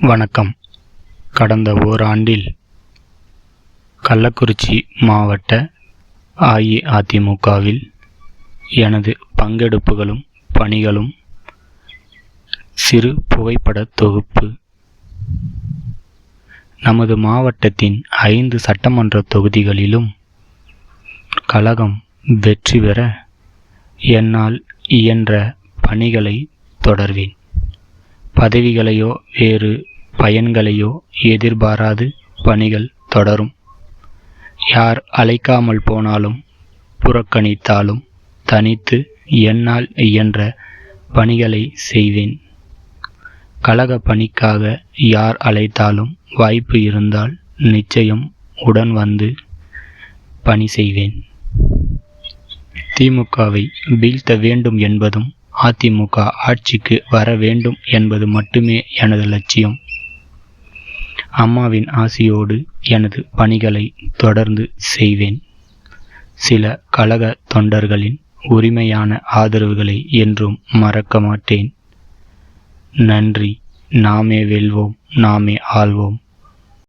வணக்கம். கடந்த ஓராண்டில் கள்ளக்குறிச்சி மாவட்ட அஇஅதிமுகவில் எனது பங்கெடுப்புகளும் பணிகளும் சிறு புகைப்படத் தொகுப்பு. நமது மாவட்டத்தின் ஐந்து சட்டமன்ற தொகுதிகளிலும் கழகம் வெற்றி பெற என்னால் இயன்ற பணிகளை தொடர்வேன். பதவிகளையோ வேறு பயன்களையோ எதிர்பாராது பணிகள் தொடரும். யார் அழைக்காமல் போனாலும் புறக்கணித்தாலும் தனித்து என்னால் இயன்ற பணிகளை செய்வேன். கழக பணிக்காக யார் அழைத்தாலும் வாய்ப்பு இருந்தால் நிச்சயம் உடன் வந்து பணி செய்வேன். திமுகவை வீழ்த்த வேண்டும் என்பதும் அதிமுக ஆட்சிக்கு வர வேண்டும் என்பது மட்டுமே எனது லட்சியம். அம்மாவின் ஆசியோடு எனது பணிகளை தொடர்ந்து செய்வேன். சில கழக தொண்டர்களின் உரிமையான ஆதரவுகளை என்றும் மறக்க மாட்டேன். நன்றி. நாமே வெல்வோம். நாமே ஆள்வோம்.